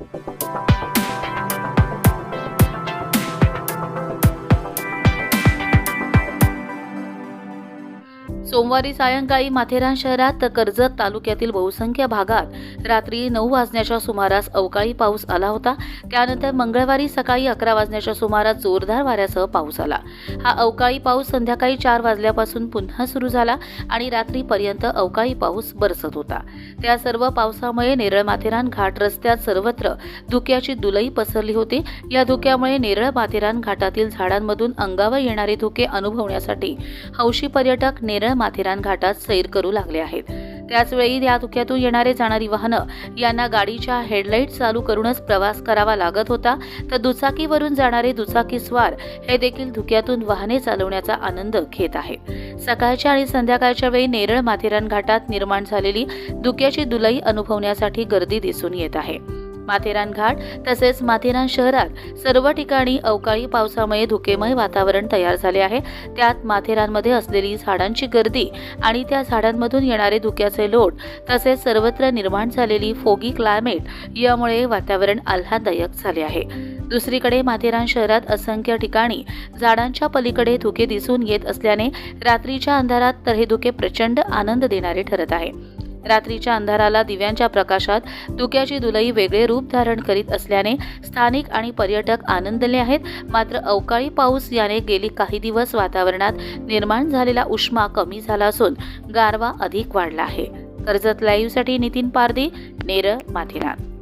Thank you. सोमवारी सायंकाळी माथेरान शहरात तर कर्जत तालुक्यातील बहुसंख्य भागात रात्री नऊ वाजण्याच्या सुमारास अवकाळी पाऊस आला होता. त्यानंतर मंगळवारी सकाळी अकरा वाजण्याच्या सुमारास जोरदार वाऱ्यासह पाऊस आला. हा अवकाळी पाऊस संध्याकाळी चार वाजल्यापासून पुन्हा सुरू झाला आणि रात्रीपर्यंत अवकाळी पाऊस बरसत होता. त्या सर्व पावसामुळे नेरळ माथेरान घाट रस्त्यात सर्वत्र धुक्याची दुलई पसरली होती. या धुक्यामुळे नेरळ माथेरान घाटातील झाडांमधून अंगावर येणारे धुके अनुभवण्यासाठी हौशी पर्यटक नेरळ माथेरान घाटात सैर करू लागले आहेत. त्याचवेळी या धुक्यातून येणारे जाणारी वाहनं यांना गाडीच्या हेडलाईट चालू करूनच प्रवास करावा लागत होता. तर दुचाकीवरून जाणारे दुचाकीस्वार हे देखील धुक्यातून वाहने चालवण्याचा आनंद घेत आहेत. सकाळच्या आणि संध्याकाळच्या वेळी नेरळ माथेरान घाटात निर्माण झालेली धुक्याची दुलई अनुभवण्यासाठी गर्दी दिसून येत आहे. माथेरान घाट तसेच माथेरान शहरात सर्व ठिकाणी अवकाळी पावसामुळे धुकेमय वातावरण तयार झाले आहे. त्यात माथेरानमध्ये असलेली झाडांची गर्दी आणि त्या झाडांमधून येणारे धुक्याचे लोट तसेच सर्वत्र निर्माण झालेली फोगी क्लायमेट यामुळे वातावरण आल्हाददायक झाले आहे. दुसरीकडे माथेरान शहरात असंख्य ठिकाणी झाडांच्या पलीकडे धुके दिसून येत असल्याने रात्रीच्या अंधारात तर हे धुके प्रचंड आनंद देणारे ठरत आहे. रात्रीच्या अंधाराला दिव्यांच्या प्रकाशात धुक्याची दुलई वेगळे रूप धारण करीत असल्याने स्थानिक आणि पर्यटक आनंदले आहेत. मात्र अवकाळी पाऊस याने गेली काही दिवस वातावरणात निर्माण झालेला उष्मा कमी झाला असून गारवा अधिक वाढला आहे. कर्जत लाईव्हसाठी नितीन पारदी नेर माथेरान.